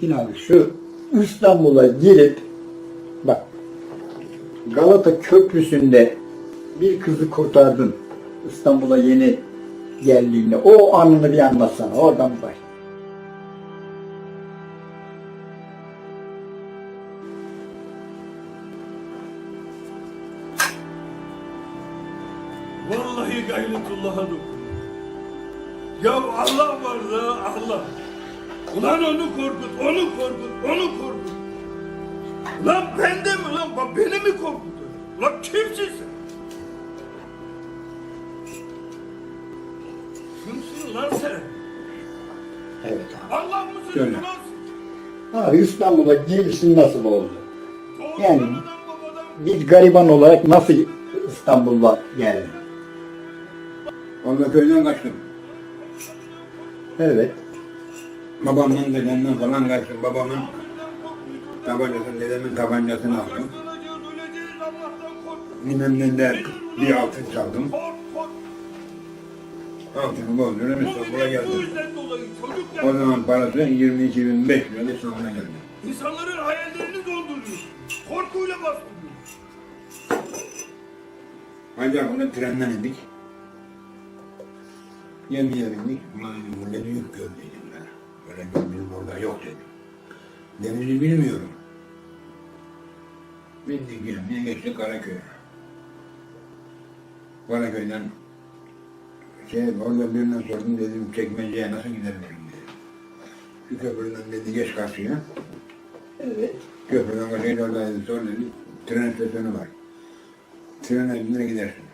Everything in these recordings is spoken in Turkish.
Tekin abi şu İstanbul'a gelip bak Galata Köprüsü'nde bir kızı kurtardın. İstanbul'a yeni geldiğinde. O anını bir anlatsana. Oradan baş. Vallahi gayretullah'a. Ya Allah var da Allah. Ulan onu korkut, onu korkut, onu korkut. Ulan ben de mi lan? Bak Beni mi korkutuyor? Ulan kimsin sen? Kimsin lan sen? Evet abi. Allah mısın ulan sen? Abi İstanbul'a gelişin nasıl oldu? Doğru Yani- babadan Bir gariban olarak nasıl İstanbul'a geldin? Onda köyden kaçtım. Evet. Babamdan dedemden falan kaçtım. Babamın tabancasını, dedemin tabancasını aldım. Ninemden de bir altın çaldım. Altını bozdurdum. Bu İstanbul'a geldim. O zaman parası 22.500 lira İstanbul'a geldim. İnsanların hayallerini dolduruyor. Korkuyla bastırıyor. Ancak onu trenden indik. Gemiye bindik. Ulan dedim bu ne büyük göl göl bizim orada yok dedim. Denizi bilmiyorum. Bindik gemiye geçtik Karaköy'e. Karaköy'den şey orada birine sordum dedim çekmeceye nasıl giderim dedi. Şu köprüden dedi geç karşıya. Evet. Köprüden karşıya orada dedi sor dedi. Tren istasyonu var. Trene bindir gidersin.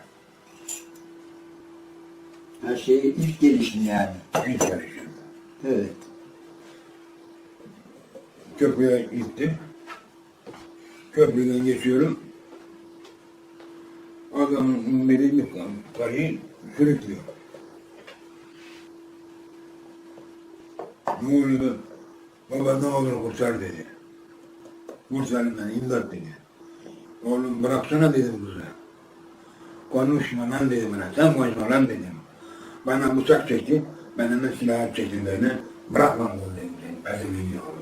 Her şey ilk gelişin yani. Hiç yarışım. Evet. Köprüye gitti. Köprüden geçiyorum. Adamın biri bir karıyı sürüklüyor. Ne oluyor? Baba ne olur kurtar dedi. Kurtarın beni, imdat dedi. Oğlum bıraksana dedim kıza. Konuşma lan dedim bana, sen konuşma lan dedim. Bana bıçak çekti, ben hemen silahı çektim böyle. Bırakmam bunu dedim. Ben de bilmiyorum.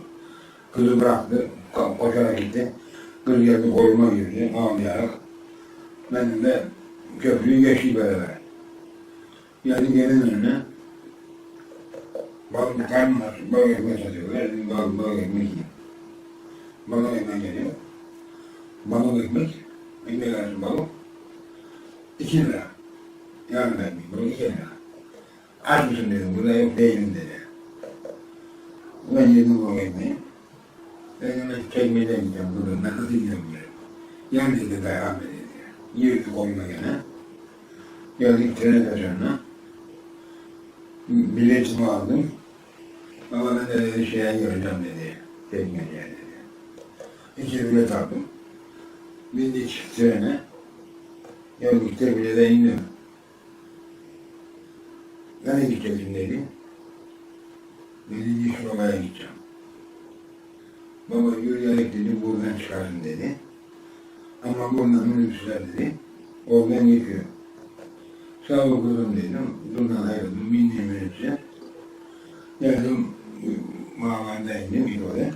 Kızı bıraktı, ko- koşarak gitti. Kız geldi koluma girdi, ağlayarak. Benim de köprüyü geçti beraber. Geldi gelin önüne. Balık karnım aç, balık ekmek satıyorlar. Dedim balık, balık ekmek yiyeyim. Balık ekmek geliyor. Balık ekmek, ekmek arası balık. İki lira. Yarın ekmek, balık iki lira. Aç mısın dedim, burada yok değilim dedi. Ben yedim balık ekmeği. Hemen çekmeden gideceğim buradan, nasıl gideceğim buraya. Yan dedi dayan dedi. Yürüdü koyma gene. Geldik tren stasyonuna. Biletimi aldım. Ama ben de dedi şeye göreceğim dedi. Çekmeceye dedi. İki bilet aldım. Bindik trene. Geldik de indim. Nereye gideceksin dedi. Dedi şuraya gideceğim. Baba yürüyerek dedi buradan çıkarsın dedi. Ama buradan minibüsler dedi. Oradan geçiyor. Sağ ol kızım dedim. Buradan ayrıldım. Bindim minibüse. Geldim. Mağarada indim oraya.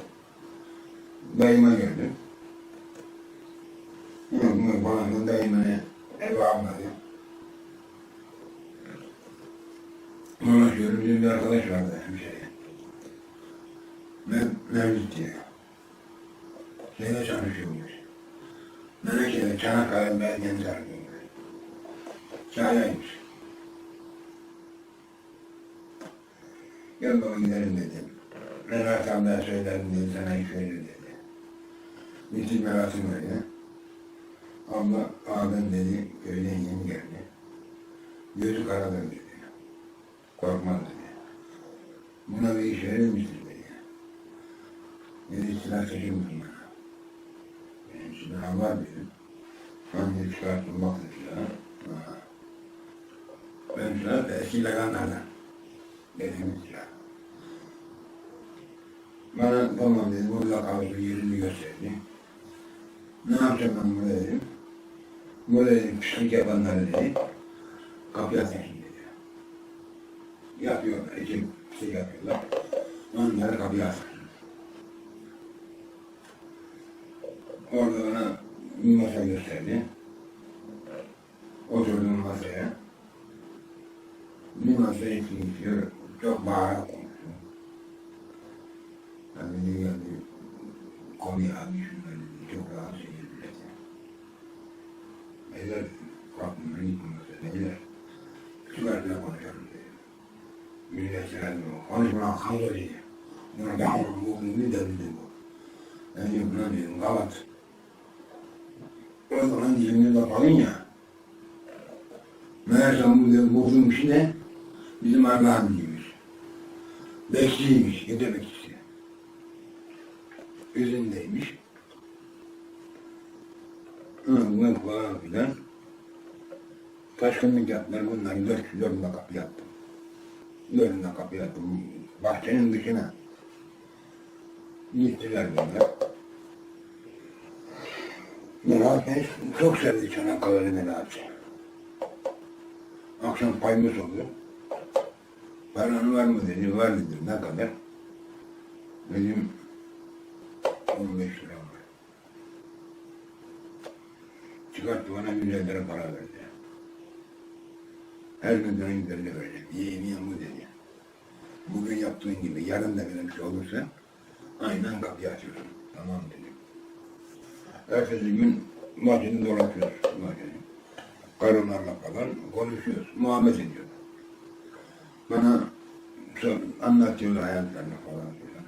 Dayıma geldim. Yanıma falan da dayıma eve almadı. Dolaşıyorum. Bizim bir arkadaş vardı hemşire. Ben Menekşe'de Çanakkale Belgen Sarkı'nda. Çayaymış. Gel baba gidelim dedim. Mehmet abla söylerim dedi, sana iş verir dedi. Bitti merasim öyle. Abla, abim dedi, köyden yeni geldi. Gözü karadır dedi. Korkmaz dedi. Buna bir iş verir misin dedi. Dedi, silah çekin bana? Ben silah var dedim. Hangi çıkarttım bak dedi ya. Ha. Ben da eski laganlardan. Dedim silah. Bana tamam dedi, burada kaldı yerini gösterdi. Ne yapacağım ben burada dedim. Burada dedim, pislik yapanlar dedi. Kapıya taşın dedi. Yapıyorlar, iki pislik yapıyorlar. Onları kapıya taşın. Orada bana bir masa gösterdi. Oturdum masaya. Bir masaya istiyor. Çok bağırarak konuşuyor. Yani ne geldi? Abi şunları dedi, çok rahatsız milleti. Beyler kalkın ben gittim masaya. Beyler çıkartına konuşalım dedi. Millet selam Konuşma kanlı dedi. Buna da bu ne dedi bu. Ben yok lan dedim Galat. O zaman dilimde de kalın ya. Meğerse bu dedim bozulmuş şey ne? Bizim Ardahanlıymış. Bekçiymiş, gide bekçisi. Üzündeymiş. Hı, falan filan. Taşkınlık yaptılar bunlar. Dört, dörtünde kapı yaptım. Dörtünde kapı yaptım. Bahçenin dışına. Gittiler bunlar. Melahat çok sevdi Çanakkale'li Melahat'ı. Akşam payımız oluyor. Paranı var mı dedi, var dedim. Ne kadar? Dedim, 15 lira var. Çıkarttı bana 100 lira para verdi. Her gün 100 lira vereceğim. Yemeyen bu dedi. Bugün yaptığın gibi yarın da böyle bir şey olursa aynen kapıyı açıyorsun. Tamam dedim. Ertesi gün bahçede dolaşıyoruz. Bahçede. Karınlarla falan konuşuyoruz. Muhabbet ediyoruz. Bana sor, anlatıyorlar hayatlarını falan filan.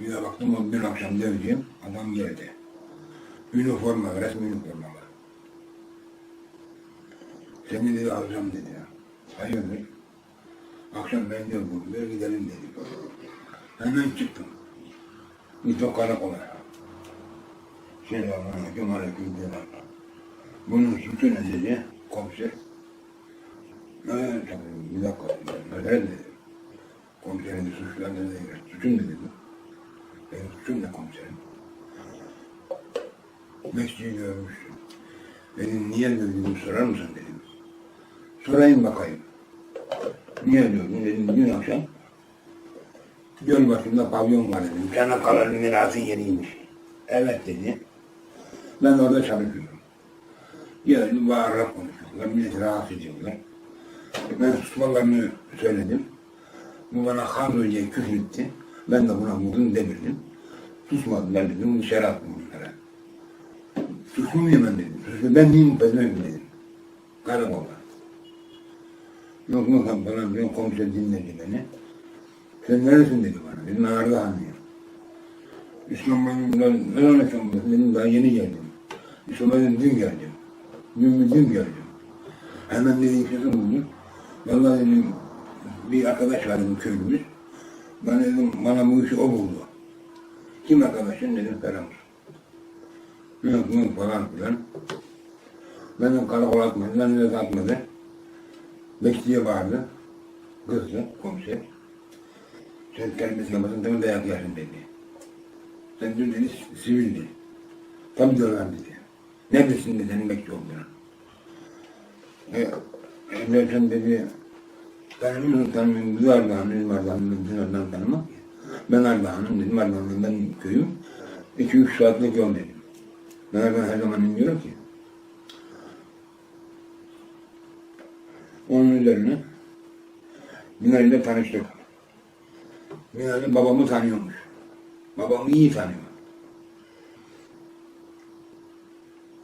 Bir de baktım o bir akşam döveceğim. Adam geldi. Üniforma, resmi üniforma var. Seni dedi alacağım dedi ya. Hayırdır? Akşam ben de burada gidelim dedi. Hemen çıktım. Gittim karakola. Selamünaleyküm aleyküm selam. Bunun suçu ne dedi? Komiser. Evet tabii bir dakika. Neden dedi. Komiserin de suçlar ne dedi. Suçun ne dedi. Benim suçum ne komiserim? Mesciyi görmüştüm. Dedim niye dedim sorar mısın dedim. Sorayım bakayım. Niye diyordun dedim dün akşam. Göl başında pavyon var dedim. Çanakkale'nin mirasın yeriymiş. Evet dedi. Ben orada çalışıyorum. Geldi bağırarak konuşuyorlar. Milleti rahatsız ediyorlar. Ben susmalarını söyledim. Bu bana kan diye küfretti. Ben de buna vurdum demirdim. Susmadılar dedim. Dışarı attım. Suçlu muyum ben dedim. Suçlu ben ben miyim dedim. Karakolda. Yok yok falan diyor. Komiser dinledi beni. Sen neresin dedi bana. Dedim Ardahanlıyım. İstanbul'dan ne İstanbul'da? Dedim daha yeni geldim. İstanbul'dan dün geldim. Dün dün geldim. Hemen dedim kızım buldu. Vallahi dedim bir arkadaş var dedim köylümüz. Ben dedim bana bu işi o buldu. Kim arkadaşın dedim Ferhamuz. Yok yok falan filan. Benim karakol atmadı, beni de atmadı. Bekçiye bağırdı. Kızdı, komiser. Sen terbiyesine yapmasın, demin dayak yersin dedi. Sen dün dedi sivildi. Tam diyorlar dedi. Neredesin dedi senin bekçi olduğunu. E, e, sen dedi, tanımıyorum tanımıyorum, biz Ardahan'ın, bizim Ardahan'ın, bizim Ardahan'ı tanımam ki. Ben Ardahan'ım dedim, Ardahan'ın ben köyüm. İki üç saatlik yol dedim. Ben Ardahan her zaman inmiyorum ki. Onun üzerine Binali'yle tanıştık. Binali babamı tanıyormuş. Babamı iyi tanıyor.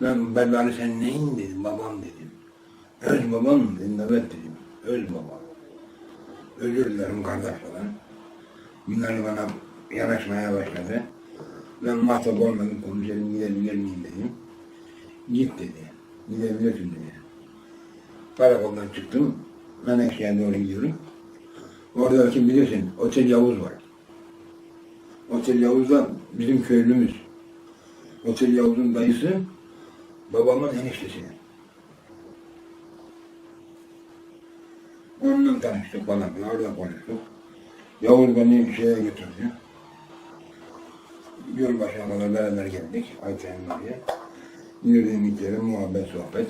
Ben Bellali sen neyin dedim, babam dedim. Öz babam dedim, evet dedim. Öz babam. Özür dilerim kardeş falan. Binali bana yanaşmaya başladı. Ben muhatap olmadım, komiserim gidebilir miyim dedim. Git dedi, gidebilirsin dedi. Karakoldan çıktım, Menekşe'ye doğru gidiyorum. Orada kim bilirsin, Otel Yavuz var. Otel Yavuz da bizim köylümüz. Otel Yavuz'un dayısı babamın eniştesi. Onunla tanıştık falan orada konuştuk. Yavuz beni şeye götürdü. Gölbaşı'na kadar beraber geldik, Ayten'in oraya. Girdim içeri, muhabbet, sohbet.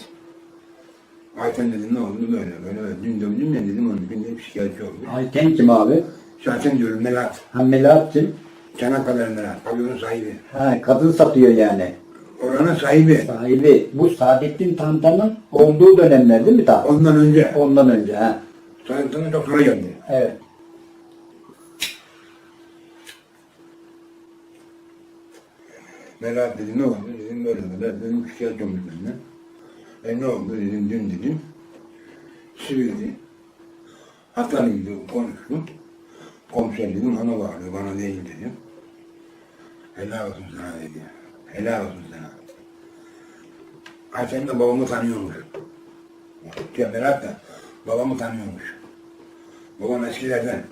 Ayten dedim ne oldu böyle böyle böyle. Dün dövdüm ya dedim onun için de şikayetçi oldu. Ayten kim abi? Zaten diyorum Melat. Ha Melahat kim? Çanakkale Melahat. Pavyonun sahibi. Ha, kadın satıyor yani. Oranın sahibi. Sahibi. Bu Saadettin Tantan'ın olduğu dönemler değil mi ta? Ondan önce. Ondan önce ha. Saadettin'e çok sonra geldi. Evet. Melahat dedi ne oldu? Dedim böyle böyle. Dedim şikayet olmuş benden. E ne oldu dedim dün dedim. Sivildi. Hastaneye gidiyorum konuştum. Komiser dedim ona bağırıyor bana değil dedim. Helal olsun sana dedi. Helal olsun sana. Ha sen de babamı tanıyormuş. Ya Melahat da babamı tanıyormuş. Babam eskilerden.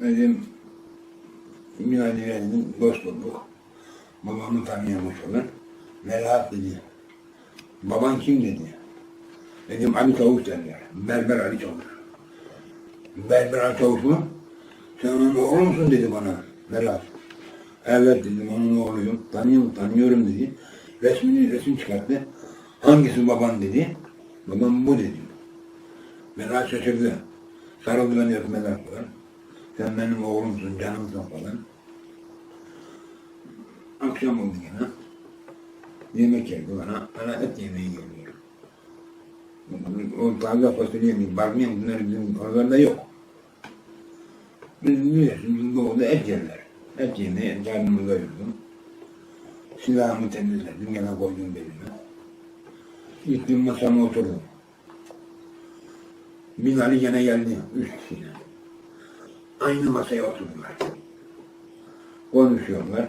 Dedim Minadiye dedim, dost olduk. Babamı tanıyormuş olan. Melahat dedi. Baban kim dedi. Dedim Ali Çavuş derler. Berber Ali Çavuş. Berber Ali Çavuş mu? Sen onun oğlu musun dedi bana. Melahat. Evet dedim onun oğluyum. Tanıyorum, tanıyorum dedi. Resmini resim çıkarttı. Hangisi baban dedi. Babam bu dedim. Melahat şaşırdı. Sarıldı beni öpmeden falan. Sen benim oğlumsun, canımsın falan. Akşam oldu yine. Yemek geldi bana. Bana et yemeği geliyor. O taze fasulye mi, mı bunlar bizim oralarda yok. Biz biliyorsun, bizim doğuda et yerler. Yemeği, karnımı doyurdum. Silahımı temizledim, gene koydum belime. Gittim masama oturdum. Binali gene geldi, üç kişiyle. Aynı masaya oturdular. Konuşuyorlar.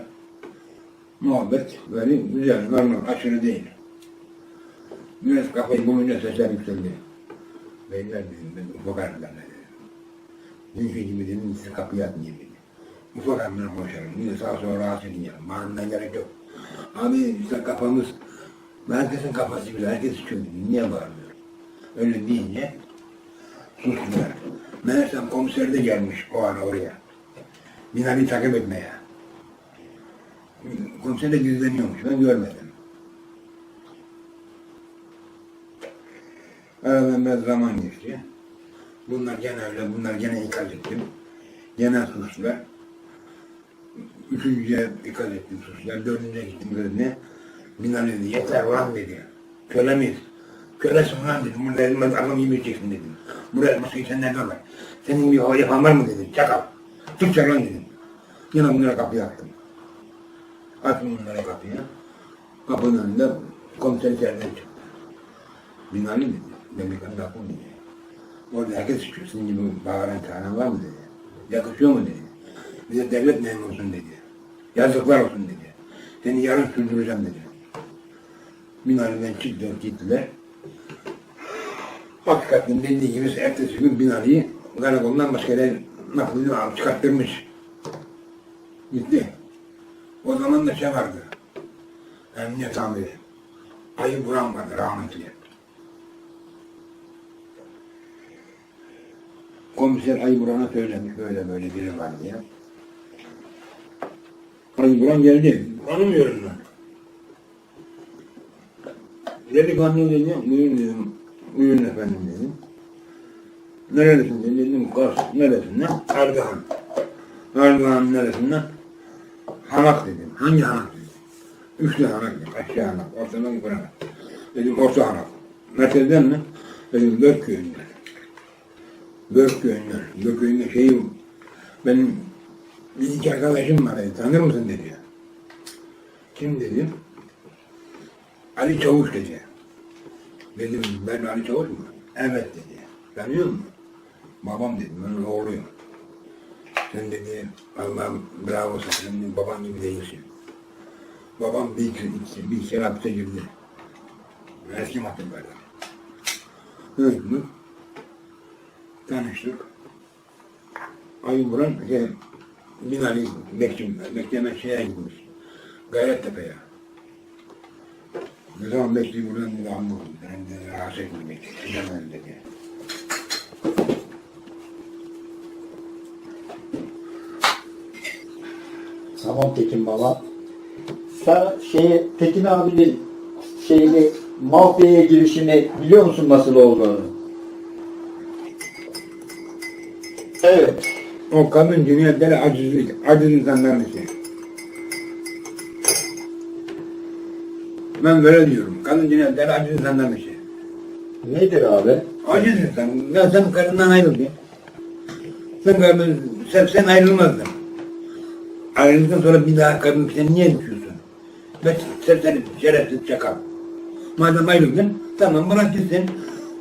Muhabbet böyle güzel, normal, aşırı değil. Biraz kafayı bulunca sesler yükseldi. Beyler dedim, ben ufak hanımlar dedim. Dünkü gibi dedim, size kapıyı atmayayım dedim. Ufak hanımlar konuşalım, yine sağa sola rahatsız yani, bağırmaya gerek yok. Abi işte kafamız, herkesin kafası güzel, herkes dedim, niye bağırmıyor? Öyle deyince, sustular. Meğersem komiser de gelmiş o ara oraya. Binali takip etmeye. Komiser de gizleniyormuş, ben görmedim. Aradan biraz zaman geçti. Bunlar gene öyle, bunlar gene ikaz ettim. Gene suçlular. Üçüncüye ikaz ettim suçlular. Dördüncüye gittim gözüne. Binali dedi, yeter ulan dedi. Köle miyiz? Kölesin ulan dedim. Burada elime adam gibi yiyeceksin dedim. Buraya masayı senden görme. Senin bir hava yapan var mı dedim. Çakal. Çık lan dedim. Yine bunlara kapıyı attım. Attım bunlara kapıyı. Kapının önünde komiser içeriden çıktı. Binali dedi. Delikanlı akıl dedi. Orada herkes çıkıyor. Senin gibi bağıran çağıran var mı dedi. Yakışıyor mu dedi. Bize devlet memurusun dedi. Yazıklar olsun dedi. Seni yarın sürdüreceğim dedi. Binali'den çıktı gittiler. Hakikaten dediği gibi ertesi gün Binali'yi karakoldan başka yere naklını alıp çıkarttırmış. Gitti. O zaman da şey vardı. Emniyet amiri. Ayı Buran vardı rahmetli. Komiser Ayı Buran'a söylemiş böyle böyle biri var diye. Ayı Buran geldi. Tanımıyorum ben. Delikanlı dedi, buyurun dedim. Buyurun efendim dedim. Nerelisin dedi, dedim Kars. Neresinden? Ardahan. Ardahan neresinden? Hanak dedim. Hangi hanak dedim. Üçlü hanak dedim. Aşağı hanak, ortadan yukarı hanak. Dedim orta hanak. Merkezden mi? Dedim dört köyünden. Dört köyünden. Dört köyünden şeyi benim bir iki arkadaşım var dedi. Tanır mısın dedi. Kim dedim. Ali Çavuş dedi. Dedim ben Ali Çavuş mu? Evet dedi. Tanıyor musun? Babam dedim ben oğluyum. Sen dedi Allah'ım bravo sen dedi, baban gibi değilsin. Babam bir, iki, bir kere hapse girdi. Eski mahkemelerde. Evet mi? Tanıştık. Ayı Buran şey, Binali bekçim, bekleme şeye gitmiş. Gayrettepe'ye. Ne zaman bekliyor buradan dedi anladım. Ben de rahatsız etmemek. Gidemem dedi. Tamam Tekin baba. Sen şey Tekin abinin şeyini mafyaya girişini biliyor musun nasıl olduğunu? Evet. O kadın cinayetleri acizlik, aciz insanların işi. Ben böyle diyorum. Kadın cinayetleri aciz insanların işi. Nedir abi? Aciz insan. Ya sen karından ayrıldın. Sen karından, sen, sen ayrılmazdın. Ayrıldıktan sonra bir daha kadın sen niye düşüyorsun? Ve sen şerefsiz çakal. Madem ayrıldın, tamam bırak gitsin.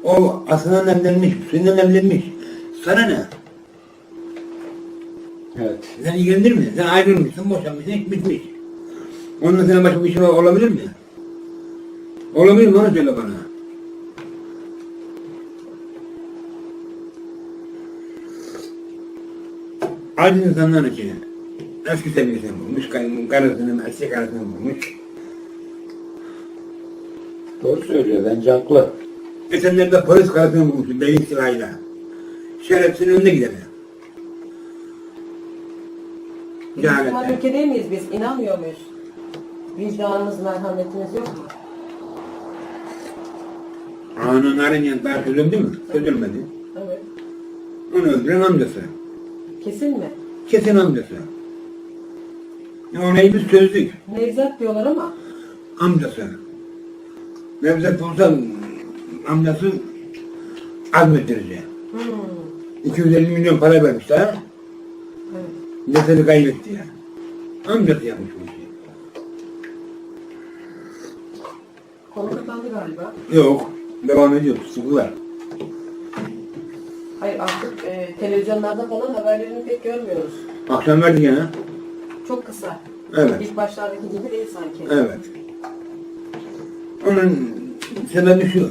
O aslında evlenmiş, seninle evlenmiş. Sana ne? Evet. Sen ilgilenir mi? Sen ayrılmışsın, boşanmışsın, bitmiş. Ondan sana başka bir şey olabilir mi? Olabilir mi? Onu söyle bana. Aciz insanlar için eski sevgilisini bulmuş, karısını, eski karısını bulmuş. Doğru söylüyor. Bence haklı. Geçenlerde polis karısını bulmuş, beyin silahıyla. Şerefsizin önüne gider. Müslüman Cehaletten. ülke değil miyiz biz? İnanmıyor muyuz? Vicdanımız, merhametimiz yok mu? Anın arın yanında çözüldü mü? Çözülmedi. Evet. Onu öldüren amcası. Kesin mi? Kesin amcası. Ya orayı biz çözdük. Nevzat diyorlar ama Amcası. Nevzat olsa amcası azmettirici. hmm, 250 milyon para vermişler. Cesedi kaybetti ya. Amcası yapmış bu işi. Konu kapandı galiba. Yok. Devam ediyor. Sıkılar. Hayır artık e, televizyonlarda falan haberlerini pek görmüyoruz. Akşam verdi gene. Çok kısa. Evet. İlk başlardaki gibi değil sanki. Evet. Onun sebebi şu.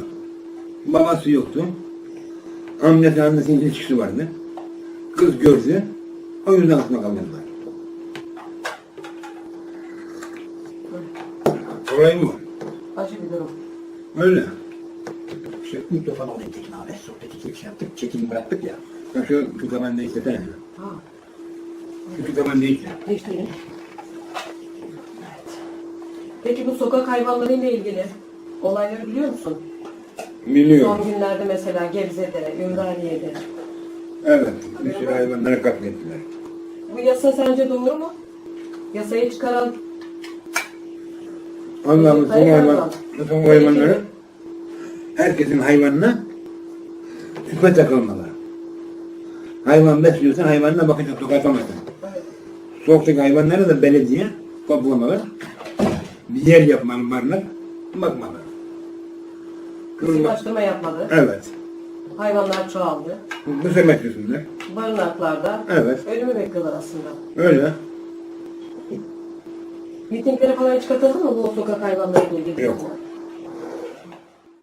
Babası yoktu. Amcası annesinin ilişkisi vardı. Kız gördü. O yüzden aklına kalmadılar. Olay bu. Acı bir durum. Öyle. İşte mikrofon alayım Tekin abi. Sohbeti bir şey yaptık. Çekimi bıraktık ya. Ya şu, tabanı değiştirsene. Ha, Şu tabanı değiştir. değiştirelim. Evet. Peki bu sokak hayvanlarıyla ilgili olayları biliyor musun? Biliyorum. Son günlerde mesela Gebze'de, Ümraniye'de. Evet. Bir sürü hayvanları katlettiler. Bu yasa sence doğru mu? Yasayı çıkaran son Hayır, hayvan, son hayvanları herkesin hayvanına hükme takılmalı. Hayvan besliyorsan hayvanına bakacak sokatamazsın. evet, Sokaktaki hayvanlara da belediye toplamalı. Bir yer yapmalı barınak, bakmalı. Kırılma. kısırlaştırma yapmalı. Evet. Hayvanlar çoğaldı. Sefer yüzünden. Barınaklarda Evet. ölümü bekliyorlar aslında. Öyle. Mitinglere falan hiç katıldın mı bu sokak hayvanlarıyla ilgili? Yok.